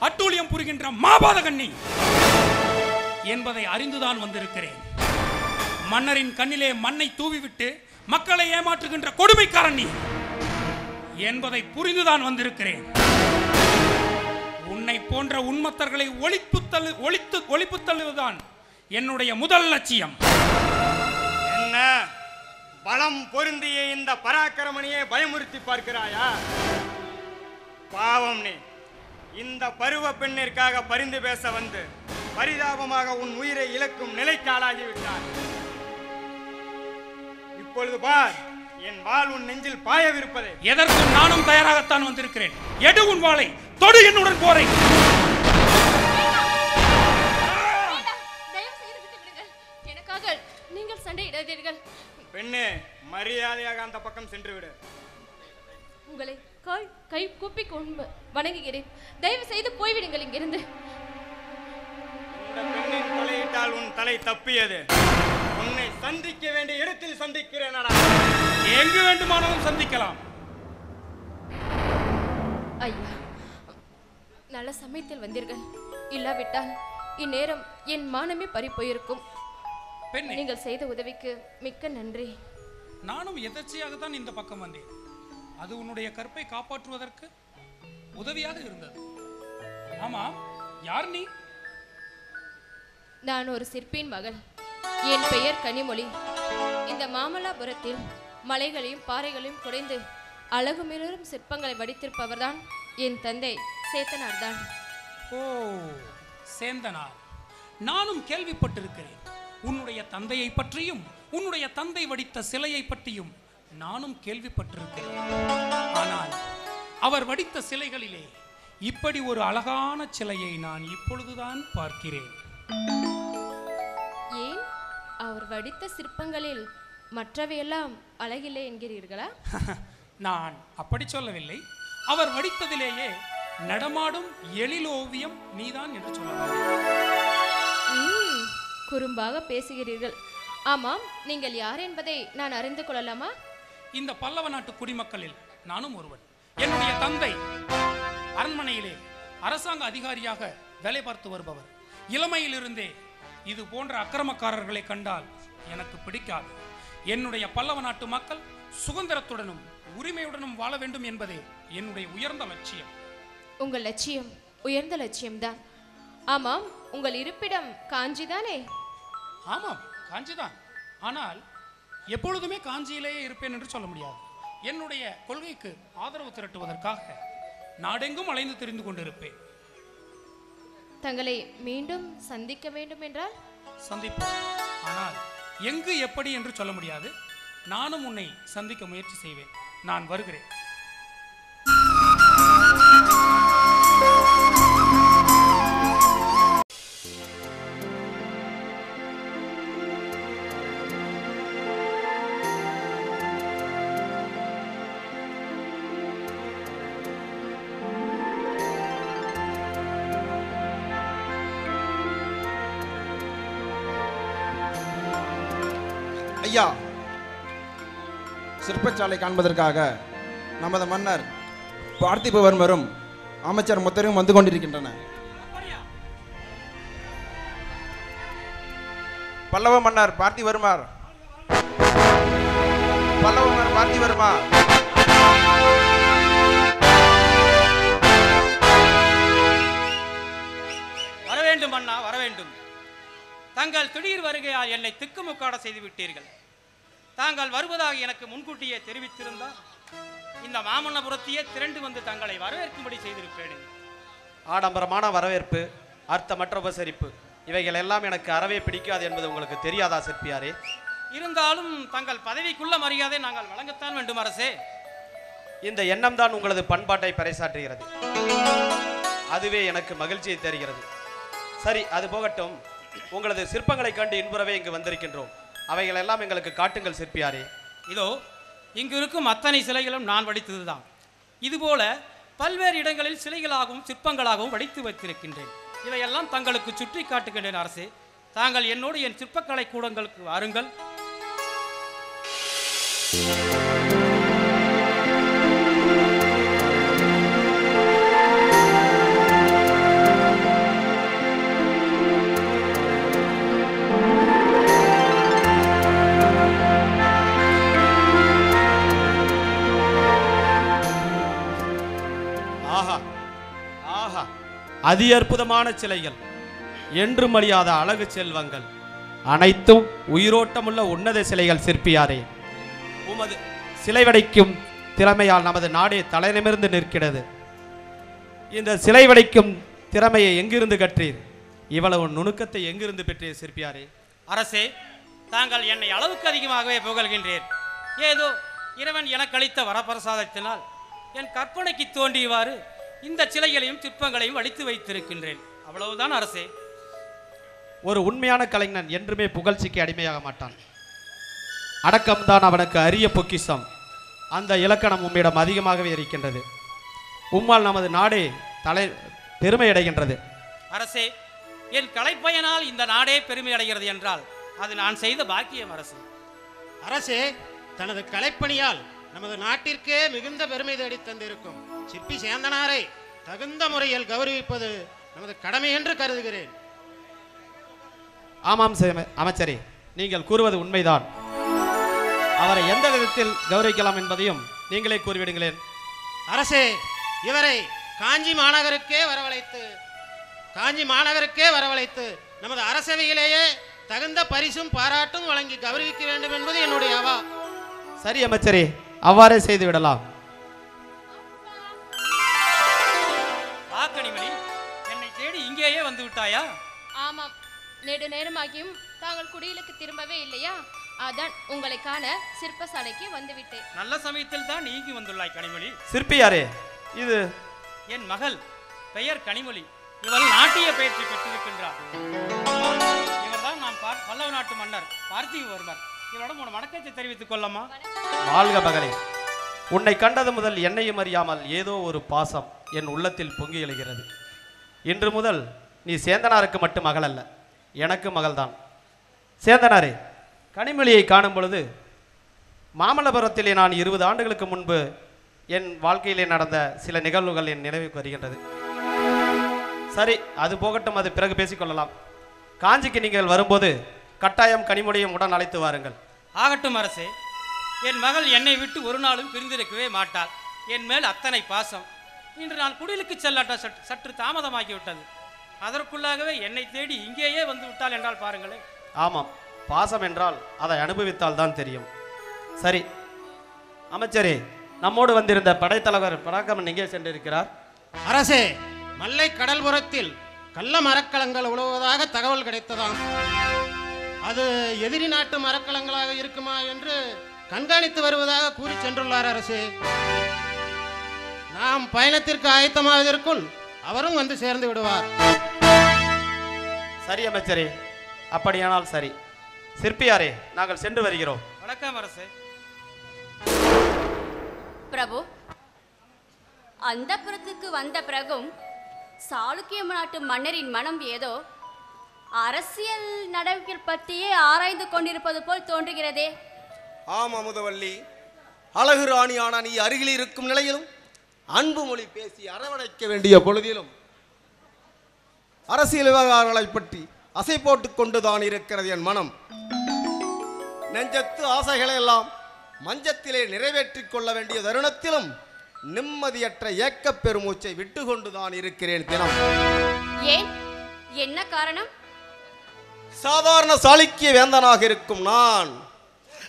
அட்டூழியம் புரிகின்ற மாபாத கண்ணி என்பதை அறிந்துதான் வந்திருக்கிறேன். மன்னரின் கண்ணிலே மண்ணை தூவிவிட்டு மக்களை ஏமாற்றுகின்ற கொடுமைக்காரன் நீ என்பதை புரிந்துதான் வந்திருக்கிறேன். உன்னை போன்ற உண்மத்தர்களை ஒழிப்பு தள்ளு ஒழித்து ஒழிப்பு தள்ளுவதுதான் என்னுடைய முதல் லட்சியம். என்ன? பலம் பொருந்திய இந்த பராக்கிரமணியை பயமுறுத்தி பார்க்கிறாயா? பாவம் நீ. இந்த பருவ பெண்ணிற்காக பரிந்து பேச வந்து பரிதாபமாக உன் உயிரை இழக்கும் நிலைக்கு ஆளாகிவிட்டார் இப்பொழுது பார் என் வாள் உன் நெஞ்சில் பாயவிருப்பதை. எதற்கும் நானும் தயாராகத்தான் வந்திருக்கிறேன். எடு உன் வாளை தொடு என்னுடன் போரை. நீங்கள் சண்டையிடாதீர்கள். பெண்ணே மரியாதையாக அந்த பக்கம் சென்று விடு. உங்களை கால் கை கூப்பி கொண்டு வணங்குகிறேன். தயவு செய்து போய்விடுங்கள் இங்கிருந்து. பெண்ணின் தலையிட்டால் உன் தலை தப்பியது. உன்னை சந்திக்க வேண்டிய இடத்தில் சந்திக்கிறேனடா எங்கு வேண்டுமானாலும் சந்திக்கலாம். ஐயா நல்ல சமயத்தில் வந்தீர்கள். இல்லாவிட்டால் இந்நேரம் என் மானமே பறி போயிருக்கும் பெண்ணே. நீங்கள் செய்த உதவிக்கு மிக்க நன்றி. நானும் எதர்ச்சியாகத்தான் இந்த பக்கம் வந்தேன். அது உன்னுடைய கற்பை காப்பாற்றுவதற்கு உதவியாக இருந்தது. ஆமா யார் நீ? நான் ஒரு சிற்பியின் மகள். என் பெயர் கனிமொழி. இந்த மாமல்லாபுரத்தில் மலைகளையும் பாறைகளையும் குடைந்து அழகு மிளரும் சிற்பங்களை வடித்திருப்பவர்தான் என் தந்தை சேத்தனார்தான் ஓ சேந்தனார். நானும் கேள்விப்பட்டிருக்கிறேன். உன்னுடைய தந்தையை பற்றியும் உன்னுடைய தந்தை வடித்த சிலையை பற்றியும் நானும் கேள்விப்பட்டிருக்கிறேன். ஆனால் அவர் வடித்த சிலைகளிலே இப்படி ஒரு அழகான சிலையை நான் இப்பொழுதுதான் பார்க்கிறேன். ஏன்? அவர் வடித்த சிற்பங்களில் மற்றவையெல்லாம் அழகில்லை என்கிறீர்களா? நான் அப்படி சொல்லவில்லை. அவர் வடித்ததிலேயே நடமாடும் எழிலோவியம் நீதான் என்று சொல்லலாம். குறும்பாக பேசுகிறீர்கள். ஆமாம் நீங்கள் யார் என்பதை நான் அறிந்து கொள்ளலாமா? இந்த பல்லவ நாட்டு குடிமக்களில் நானும் ஒருவன். என்னுடைய தந்தை அரண்மனையிலே அரசாங்க அதிகாரியாக வேலை பார்த்து வருபவர். இளமையிலிருந்தே இது போன்ற அக்கிரமக்காரர்களை கண்டால் எனக்கு பிடிக்காது. என்னுடைய பல்லவ நாட்டு மக்கள் சுதந்திரத்துடனும் உரிமையுடனும் வாழ வேண்டும் என்பதே என்னுடைய உயர்ந்த லட்சியம். உங்கள் லட்சியம் உயர்ந்த லட்சியம்தான். ஆமாம் உங்கள் இருப்பிடம் காஞ்சிதானே? ஆமாம் காஞ்சிதான். ஆனால் எப்பொழுதுமே காஞ்சியிலேயே இருப்பேன் என்று சொல்ல முடியாது. என்னுடைய கொள்கைக்கு ஆதரவு திரட்டுவதற்காக நாடெங்கும் அலைந்து திரிந்து கொண்டிருப்பேன். தங்களை மீண்டும் சந்திக்க வேண்டும் என்றால்? சந்திப்போம். ஆனால் எங்கு எப்படி என்று சொல்ல முடியாது. நானும் உன்னை சந்திக்க முயற்சி செய்வேன். நான் வருகிறேன். ஐயா சிற்பச்சாலை காண்பதற்காக நமது மன்னர் பார்த்திபவர்மரும் அமைச்சர் முத்தரும் வந்து கொண்டிருக்கின்றனர். பல்லவ மன்னர் பார்த்திவர்மர் பல்லவ மன்னர் பார்த்திவர்மா தங்கள் திடீர் வருகையால் என்னை திக்குமுக்காட செய்து விட்டீர்கள் தாங்கள் வருவதாக எனக்கு முன்கூட்டியே தெரிவித்திருந்தால் இந்த மாமல்லபுரத்தையே திரண்டு வந்து தங்களை வரவேற்கும்படி செய்திருப்பேன் ஆடம்பரமான வரவேற்பு அர்த்தமற்ற உபசரிப்பு இவைகள் எல்லாம் எனக்கு அறவே பிடிக்காது என்பது உங்களுக்கு தெரியாதா சிற்பியாரே? இருந்தாலும் தங்கள் பதவிக்குள்ள மரியாதை நாங்கள் வழங்கத்தான் வேண்டும் அரசே. இந்த எண்ணம் தான் உங்களது பண்பாட்டை பறைசாற்றுகிறது. அதுவே எனக்கு மகிழ்ச்சியை தருகிறது. சரி அது போகட்டும். உங்களது சிற்பங்களை கண்டு இன்புறவே இங்கு வந்திருக்கின்றோம். அவைகள் எல்லாம் எங்களுக்கு காட்டுங்கள் சிற்பியாரே. இதோ இங்கு இருக்கும் அத்தனை சிலைகளும் நான் வடித்ததுதான். இதுபோல பல்வேறு இடங்களில் சிலைகளாகவும் சிற்பங்களாகவும் வடித்து வைத்திருக்கின்றேன். இவையெல்லாம் தங்களுக்கு சுற்றி காட்டுகின்றேன் அரசே. தாங்கள் என்னோடு என் சிற்பக்கலை கூடங்களுக்கு வாருங்கள். அதி அற்புதமான சிலைகள் என்றும் அழியாத அழகு செல்வங்கள் அனைத்தும் உயிரோட்டமுள்ள உன்னத சிலைகள் சிற்பியாரே. உமது சிலை வடைக்கும் திறமையால் நமது நாடே தலைநிமிர்ந்து நிற்கிறது. இந்த சிலை வடைக்கும் திறமையை எங்கிருந்து கற்றீர்? இவ்வளவு நுணுக்கத்தை எங்கிருந்து பெற்றீர் சிற்பியாரே? அரசே தாங்கள் என்னை அளவுக்கு அதிகமாகவே புகழ்கின்றீர். ஏதோ இறைவன் எனக்கு அளித்த வரப்பிரசாதத்தினால் என் கற்பனைக்கு தோன்றியவாறு இந்த சிலைகளையும் சிற்பங்களையும் வடித்து வைத்திருக்கின்றேன். அவ்வளவுதான் அரசே. ஒரு உண்மையான கலைஞன் என்றுமே புகழ்ச்சிக்கு அடிமையாக மாட்டான். அடக்கம்தான் அவனுக்கு அரிய பொக்கிஷம். அந்த இலக்கணம் உம்மிடம் அதிகமாகவே இருக்கின்றது. உம்மால் நமது நாடே தலை பெருமை அடைகின்றது. அரசே என் கலைப்பயனால் இந்த நாடே பெருமை அடைகிறது என்றால் அது நான் செய்த பாக்கியம் அரசு. அரசே தனது கலைப்பணியால் நமது நாட்டிற்கே மிகுந்த பெருமை தேடித் தந்திருக்கும் சிற்பி சேந்தனாரை தகுந்த முறையில் கௌரவிப்பது நமது கடமை என்று கருதுகிறேன். ஆமாம் அமைச்சரே நீங்கள் கூறுவது உண்மைதான். அவரை எந்த விதத்தில் கௌரவிக்கலாம் என்பதையும் நீங்களே கூறிவிடுங்களேன். அரசே இவரை காஞ்சி மாநகருக்கே வரவழைத்து காஞ்சி மாநகருக்கே வரவழைத்து நமது அரசவையிலேயே தகுந்த பரிசும் பாராட்டும் வழங்கி கௌரவிக்க வேண்டும் என்பது என்னுடைய அவா சரி அமைச்சரே அவ்வாறே செய்து விடலாம். கனிமணி என்னை தேடி இங்கேயே வந்து விட்டாயா? ஆமாம் நெடு நேரமாகியும் தாங்கள் குடிலுக்கு திரும்பவே இல்லையா? அதான் உங்களை காண சிற்பசாலைக்கு வந்துவிட்டேன். நல்ல சமயத்தில் தான் நீங்கி வந்துள்ளாய் கனிமொழி. சிற்பியாரே இது என் மகள் பெயர் கனிமொழி. இவள் நாட்டிய பயிற்சி பெற்றிருக்கின்றார் இவர்தான் நான் பார்- பல்லவ நாட்டு மன்னர் பார்த்திவர்மர் என்னோட உன் வணக்கத்தை தெரிவித்துக் கொள்ளம்மா. வாழ்க மகளே. உன்னை கண்டது முதல் என்னையும் அறியாமல் ஏதோ ஒரு பாசம் என் உள்ளத்தில் பொங்கி எழுகிறது. இன்று முதல் நீ சேந்தனாருக்கு மட்டும் மகள் அல்ல எனக்கு மகள்தான். சேந்தனாரே கனிமொழியை காணும் பொழுது மாமல்லபுரத்திலே நான் இருபது ஆண்டுகளுக்கு முன்பு என் வாழ்க்கையிலே நடந்த சில நிகழ்வுகள் என் நினைவுக்கு வருகின்றது. சரி அது போகட்டும் அது பிறகு பேசிக்கொள்ளலாம் காஞ்சிக்கு நீங்கள் வரும்போது கட்டாயம் கனிமொழியும் உடன் அழைத்து வாருங்கள். ஆகட்டும் அரசே என் மகள் என்னை விட்டு ஒரு நாளும் பிரிந்திருக்கவே மாட்டாள். என் மேல் அத்தனை பாசம். இன்று நான் குடிலுக்கு செல்லாட்ட சற்று சற்று தாமதமாகிவிட்டது. அதற்குள்ளாகவே என்னை தேடி இங்கேயே வந்து விட்டாள் என்றால் பாருங்களேன். ஆமாம் பாசம் என்றால் அதை அனுபவித்தால் தான் தெரியும். சரி அமைச்சரே நம்மோடு வந்திருந்த படைத்தலைவர் பராக்கிரமன் எங்கே சென்றிருக்கிறார்? அரசே மல்லை கடல்புறத்தில் கள்ள மரக்கலங்கள் உழுவதாக தகவல் கிடைத்ததாம். அது எதிரி நாட்டு மரக்கலங்களாக இருக்குமா என்று கண்காணித்து வருவதாக கூறி சென்றுள்ளார் அரசே. நாம் பயணத்திற்கு ஆயத்தமாவதற்குள் அவரும் வந்து சேர்ந்து விடுவார். சரி அமைச்சரே அப்படியானால் சரி. சிற்பியாரே நாங்கள் சென்று வருகிறோம். வணக்கம் அரசே. பிரபு அந்த புறத்துக்கு வந்த பிறகும் சாளுக்கிய நாட்டு மன்னரின் மனம் ஏதோ அரசியல் நடவடிக்கை பற்றியே ஆராய்ந்து கொண்டிருப்பது போல் தோன்றுகிறதே. ஆம் அமுதவல்லி. அழகு ராணியான நீ அருகில் இருக்கும் நிலையிலும் அன்பு மொழி பேசி அரவணைக்க வேண்டிய பொழுதிலும் அரசியல் விவகாரங்களைப் பற்றி அசை போட்டுக் கொண்டுதான் இருக்கிறது என் மனம். நெஞ்சத்து ஆசைகளை எல்லாம் மஞ்சத்திலே நிறைவேற்றிக் கொள்ள வேண்டிய தருணத்திலும் நிம்மதியற்ற ஏக்கப் பெருமூச்சை விட்டு கொண்டுதான் இருக்கிறேன் தினம். ஏன்? என்ன காரணம்? சாதாரண சாளுக்கிய வேந்தனாக இருக்கும் நான்.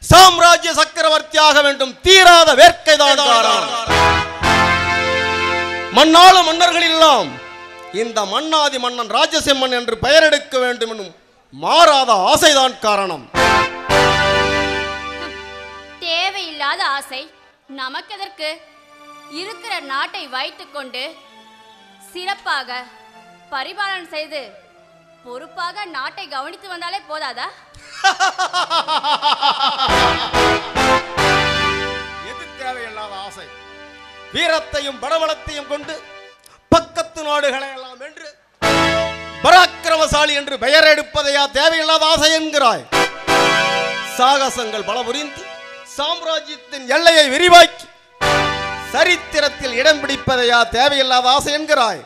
சாம்ராஜ்ய சக்கரவர்த்தியாக வேண்டும் தீராத வேர்க்கைதான் காரணம் மண்ணாளும் மன்னர்கள் எல்லாம் இந்த மன்னாதி மன்னன் ராஜசிம்மன் என்று பெயர் எடுக்க வேண்டும் எனும் மாறாத ஆசைதான் காரணம். தேவையில்லாத ஆசை. நமக்கு எதற்கு இருக்கிற நாட்டை வைத்துக்கொண்டு சிறப்பாக பரிபாலனம் செய்து பொறுப்பாக நாட்டை கவனித்து வந்தாலே போதாதா? எது தேவையில்லாத ஆசை? வீரத்தையும் படபலத்தையும் கொண்டு பக்கத்து நாடுகளை எல்லாம் வென்று பராக்கிரமசாலி என்று பெயர் எடுப்பதையா தேவையில்லாத ஆசை என்கிறாய்? சாகசங்கள் பல புரிந்து சாம்ராஜ்யத்தின் எல்லையை விரிவாக்கி சரித்திரத்தில் இடம் பிடிப்பதையா தேவையில்லாத ஆசை என்கிறாய்?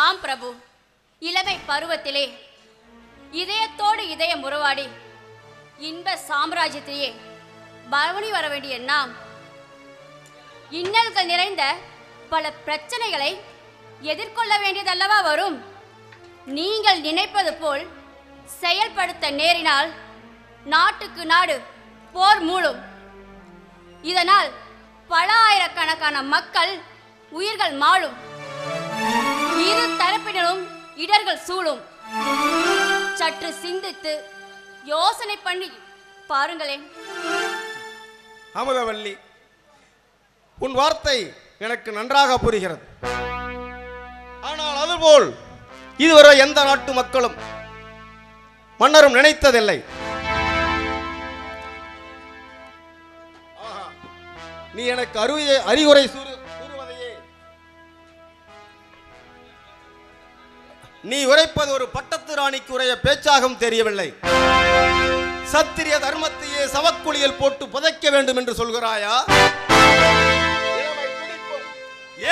ஆம் பிரபு. இளமை பருவத்திலே இதயத்தோடு இதயம் உறவாடி இன்ப சாம்ராஜ்யத்திலேயே பரவணி வர வேண்டிய நாம் இன்னல்கள் நிறைந்த பல பிரச்சனைகளை எதிர்கொள்ள வேண்டியதல்லவா வரும். நீங்கள் நினைப்பது போல் செயல்படுத்த நேரினால் நாட்டுக்கு நாடு போர் மூளும் இதனால் பல ஆயிரக்கணக்கான மக்கள் உயிர்கள் மாளும். இடர்கள் சூழும். சற்று சிந்தித்து யோசனை பண்ணி பாருங்களேன். அமுதவல்லி உன் வார்த்தை எனக்கு நன்றாக புரிகிறது. ஆனால் அதுபோல் இதுவரை எந்த நாட்டு மக்களும் மன்னரும் நினைத்ததில்லை. நீ எனக்கு அறிவு அறிவுரை கூறு- நீ உரைப்பது ஒரு பட்டத்து ராணிக்கு உரைய பேச்சாகவும் தெரியவில்லை. சத்திரிய தர்மத்தையே சவக்குழியில் போட்டு புதைக்க வேண்டும் என்று சொல்கிறாயா?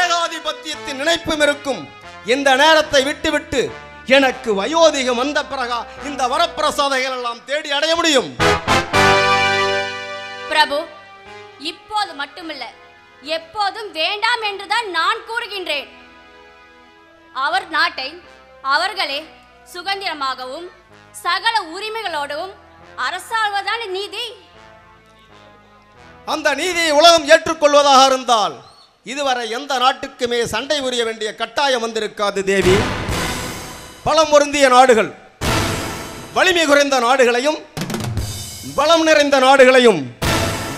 ஏகாதிபத்தியத்தின் நினைப்பும் இருக்கும். இந்த நேரத்தை விட்டுவிட்டு எனக்கு வயோதிகம் வந்த பிறகா இந்த வரப்பிரசாதைகள் எல்லாம் தேடி அடைய முடியும்? பிரபு இப்போது மட்டுமில்ல எப்போதும் வேண்டாம் என்றுதான் நான் கூறுகின்றேன். அவர் நாட்டை அவர்களே சுதந்திரமாகவும் சகல உரிமைகளோடவும் அரசாள்வதான நீதி. அந்த நீதியை உலகம் ஏற்றுக்கொள்வதாக இருந்தால் இதுவரை எந்த நாட்டுக்குமே சண்டை புரிய வேண்டிய கட்டாயம் வந்திருக்காது தேவி. பலம் பொருந்திய நாடுகள் வலிமை குறைந்த நாடுகளையும் பலம் நிறைந்த நாடுகளையும்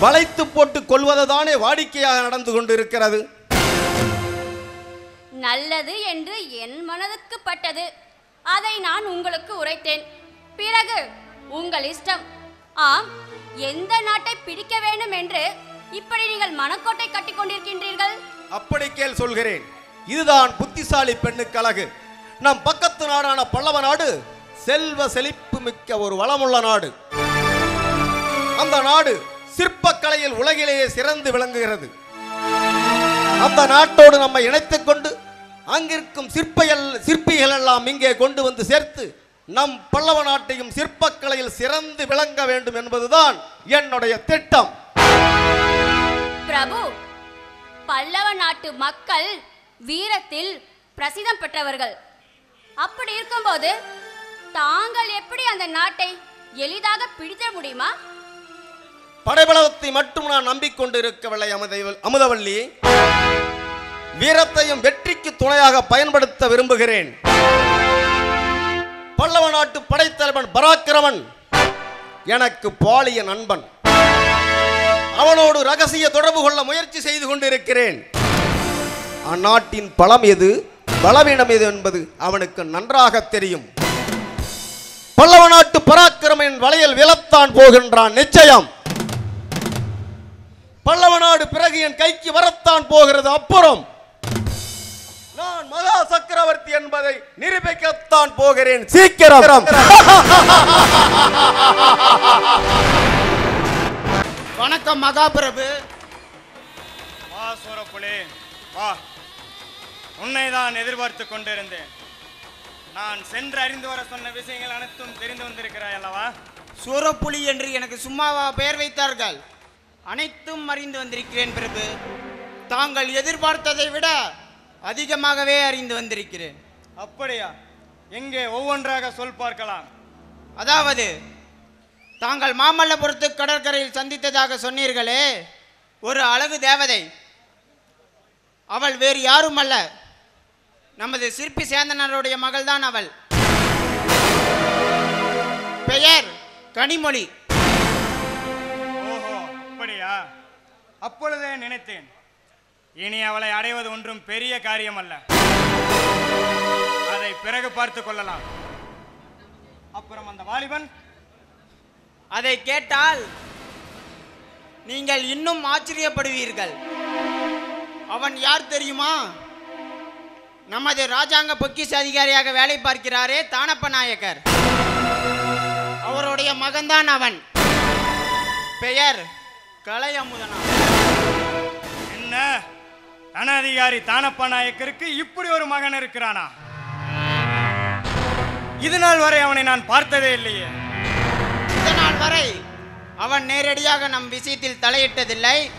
வளைத்து போட்டு கொள்வதுதானே வாடிக்கையாக நடந்து கொண்டிருக்கிறது. நல்லது என்று என் மனதுக்கு பட்டது. அதை நான் உங்களுக்கு உரைத்தேன். பிறகு உங்கள் இஷ்டம். ஆம் எந்த நாட்டை பிடிக்க வேண்டும் என்று இப்படி நீங்கள் மனக்கோட்டை கட்டி கொண்டிருக்கின்றீர்கள்? அப்படி கேள் சொல்கிறேன். இதுதான் புத்திசாலி பெண்ணுக்கு அழகு. நம் பக்கத்து நாடான பல்லவ நாடு செல்வ செழிப்பு மிக்க ஒரு வளமுள்ள நாடு. அந்த நாடு சிற்பக்கலையில் உலகிலேயே சிறந்து விளங்குகிறது. அந்த நாட்டோடு நம்மை இணைத்துக் கொண்டு அங்கிருக்கும் சிற்பைகள் சிற்பிகள் எல்லாம் இங்கே கொண்டு வந்து சேர்த்து நம் பல்லவ நாட்டையும் சிற்பக்கலையில் சிறந்து விளங்க வேண்டும் என்பதுதான் என்னுடைய திட்டம். பிரபு பல்லவ நாட்டு மக்கள் வீரத்தில் பிரசித்தம் பெற்றவர்கள். அப்படி இருக்கும்போது தாங்கள் எப்படி அந்த நாட்டை எளிதாக பிடித்த முடியுமா? படைபலத்தை மட்டும் நான் நம்பிக்கொண்டு இருக்கவில்லை அமுத- அமுதவல்லி. வீரத்தையும் வெற்றிக்கு துணையாக பயன்படுத்த விரும்புகிறேன். பல்லவ நாட்டு படைத்தலைவன் பராக்கிரமன் எனக்கு பாலிய நண்பன். அவனோடு ரகசிய தொடர்பு கொள்ள முயற்சி செய்து கொண்டிருக்கிறேன். அந்நாட்டின் பலம் எது பலவீனம் எது என்பது அவனுக்கு நன்றாக தெரியும். பல்லவ நாட்டு பராக்கிரமின் வலையில் விழத்தான் போகின்றான் நிச்சயம். பல்லவ நாடு பிறகு என் கைக்கு வரத்தான் போகிறது அப்புறம். சக்கரவர்த்தி என்பதை நிரூபிக்கத்தான் போகிறேன். சீக்கிரம். வணக்கம் மகாபிரபு. வா சூரப்புலி. வா. உன்னை தான் எதிர்பார்த்து கொண்டிருந்தேன். நான் சென்று அறிந்து வர சொன்ன விஷயங்கள் அனைத்தும் தெரிந்து வந்திருக்கிறாய் அல்லவா? சூரப்புலி என்று எனக்கு சும்மாவா பெயர் வைத்தார்கள்? அனைத்தும் அறிந்து வந்திருக்கிறேன் பிரபு. தாங்கள் எதிர்பார்த்ததை விட அதிகமாகவே அறிந்து வந்திருக்கிறேன். அப்படியா? எங்கே? ஒவ்வொன்றாக சொல் பார்க்கலாம். அதாவது தாங்கள் மாமல்லபுரத்து கடற்கரையில் சந்தித்ததாக சொன்னீர்களே ஒரு அழகு தேவதை. அவள் வேறு யாரும் அல்ல நமது சிற்பி சேந்தனருடைய மகள்தான் அவள். பெயர் கனிமொழி. ஓஹோ அப்படியா? அப்பொழுதே நினைத்தேன். இனி அவளை அடைவது ஒன்றும் பெரிய காரியம் அல்ல அதை பிறகு பார்த்து கொள்ளலாம். அப்புறம் அந்த வாலிபன்? அதை கேட்டால் நீங்கள் இன்னும் ஆச்சரியப்படுவீர்கள். அவன் யார் தெரியுமா? நமது ராஜாங்க பொக்கிஷ அதிகாரியாக வேலை பார்க்கிறாரே தானப்ப நாயக்கர். அவருடைய மகன்தான் அவன். பெயர் கலை அமுதனா என்ன? தனாதிகாரி தானப்பா நாயக்கருக்கு இப்படி ஒரு மகன் இருக்கிறானா? இது நாள் வரை அவனை நான் பார்த்ததே இல்லையே. இதனால் வரை அவன் நேரடியாக நம் விஷயத்தில் தலையிட்டதில்லை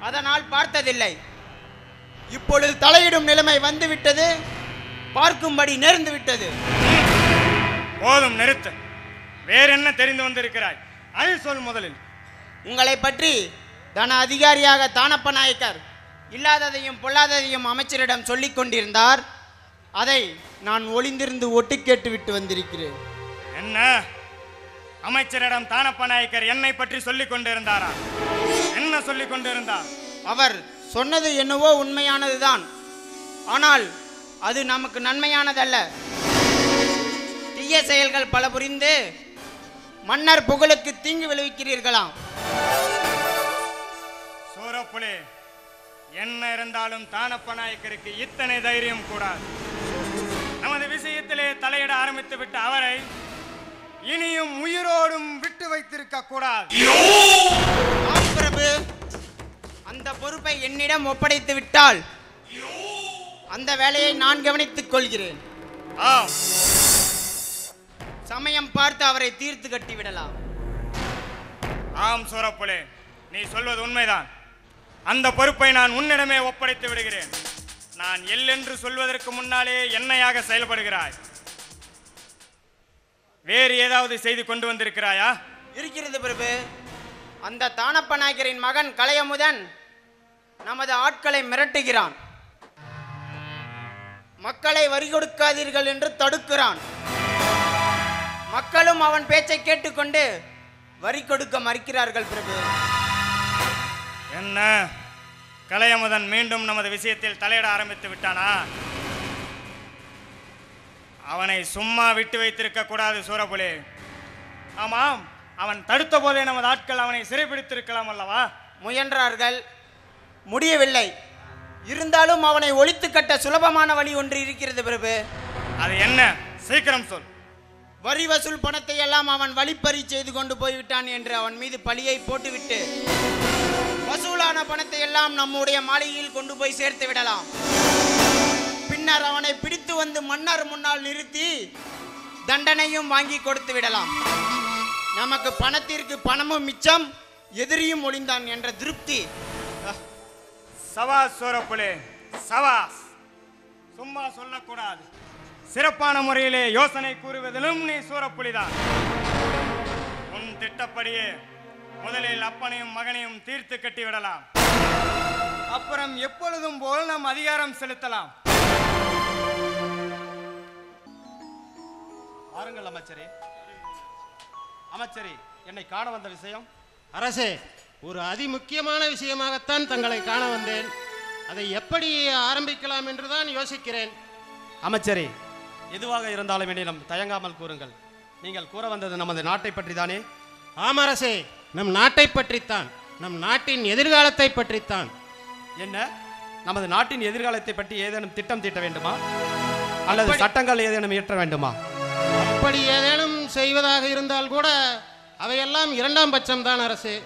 அதனால் பார்த்ததில்லை. இப்பொழுது தலையிடும் நிலைமை வந்துவிட்டது பார்க்கும்படி நேர்ந்து விட்டது. போதும் நிறுத்து. வேற என்ன தெரிந்து வந்திருக்கிறாய்? அதை சொல் முதலில். உங்களை பற்றி தன அதிகாரியாக தானப்ப நாயக்கர் இல்லாததையும் பொல்லாததையும் அமைச்சரிடம் சொல்லிக் கொண்டிருந்தார். அதை நான் ஒளிந்திருந்து ஒட்டு கேட்டு விட்டு வந்திருக்கிறேன். என்ன? அமைச்சரிடம் தானப்ப நாயக்கர் என்னை பற்றி சொல்லிக் கொண்டிருந்தாரா? என்ன சொல்லிக் கொண்டிருந்தார்? அவர் சொன்னது என்னவோ உண்மையானதுதான். ஆனால் அது நமக்கு நன்மையானதல்ல. தீய செயல்கள் பல புரிந்து மன்னர் புகழுக்கு தீங்கு விளைவிக்கிறீர்களாம். சூரப்புலி என்ன இருந்தாலும் தானப்ப நாயக்கருக்கு இத்தனை தைரியம் கூடாது. நமது விஷயத்திலே தலையிட ஆரம்பித்து விட்ட அவரை இனியும் உயிரோடும் விட்டு வைத்திருக்க கூடாது. ஆம் பிரபு. அந்த பொறுப்பை என்னிடம் ஒப்படைத்து விட்டால் அந்த வேலையை நான் கவனித்துக் கொள்கிறேன். ஆம். சமயம் பார்த்து அவரை தீர்த்து கட்டி விடலாம் ஆம் சூரப்புலே. நீ சொல்வது உண்மைதான். அந்த பொறுப்பை நான் உன்னிடமே ஒப்படைத்து விடுகிறேன். நான் எல்லென்று சொல்வதற்கு முன்னாலே என்னையாக செயல்படுகிறாய்? வேறு ஏதாவது செய்து கொண்டு வந்திருக்கிறாயா? இருக்கிறது பிரபு. அந்த தானப்ப நாயகரின் மகன் கலையமுதன் நமது ஆட்களை மிரட்டுகிறான். மக்களை வரி கொடுக்காதீர்கள் என்று தடுக்கிறான். மக்களும் அவன் பேச்சை கேட்டுக்கொண்டு வரி கொடுக்க மறுக்கிறார்கள் பிரபு. என்ன? கலையமுதன் மீண்டும் நமது விஷயத்தில் தலையிட ஆரம்பித்து விட்டானா? அவனை சும்மா விட்டு வைத்திருக்க கூடாது சூரபுலி. ஆமாம் அவன் தடுத்த போதே நமது ஆட்கள் அவனை சிறைப்பிடித்திருக்கலாம் அல்லவா? முயன்றார்கள். முடியவில்லை. இருந்தாலும் அவனை ஒழித்து கட்ட சுலபமான வழி ஒன்று இருக்கிறது பிரபு. அது என்ன? சீக்கிரம் சொல். வரி வசூல் பணத்தை எல்லாம் அவன் வழிப்பறி செய்து கொண்டு போய்விட்டான் என்று அவன் மீது பழியை போட்டுவிட்டு வசூலான பணத்தை எல்லாம் நம்முடைய மாளிகையில் கொண்டு போய் சேர்த்து விடலாம். பின்னர் அவனை பிடித்து வந்து மன்னர் முன்னால் நிறுத்தி தண்டனையும் வாங்கி கொடுத்து விடலாம். நமக்கு பணத்திற்கு பணமும் மிச்சம் எதிரியும் ஒளிந்தான் என்ற திருப்தி. சவாஸ் சோரப்புலே சவாஸ் சும்மா சொல்லக்கூடாது. சிறப்பான முறையிலே யோசனை கூறுவதிலும் நீ சூரப்புலிதான். உன் திட்டப்படியே முதலில் அப்பனையும் மகனையும் தீர்த்து கட்டி விடலாம் அப்புறம் எப்பொழுதும் போல் நாம் அதிகாரம் செலுத்தலாம். வாருங்கள் அமைச்சரே. அமைச்சரே என்னை காண வந்த விஷயம்? அரசே ஒரு அதிமுக்கியமான விஷயமாகத்தான் தங்களை காண வந்தேன். அதை எப்படி ஆரம்பிக்கலாம் என்றுதான் யோசிக்கிறேன். அமைச்சரே எதுவாக இருந்தாலும் என்னிடம் தயங்காமல் கூறுங்கள். நீங்கள் கூற வந்தது நமது நாட்டை பற்றி தானே ஆம் அரசே நம் நாட்டை பற்றித்தான் நம் நாட்டின் எதிர்காலத்தை பற்றித்தான். என்ன? நமது நாட்டின் எதிர்காலத்தை பற்றி ஏதேனும் திட்டம் தீட்ட வேண்டுமா? அல்லது சட்டங்கள் ஏதேனும் இயற்ற வேண்டுமா? அப்படி ஏதேனும் செய்வதாக இருந்தால் கூட அவையெல்லாம் இரண்டாம் பட்சம்தான் அரசே.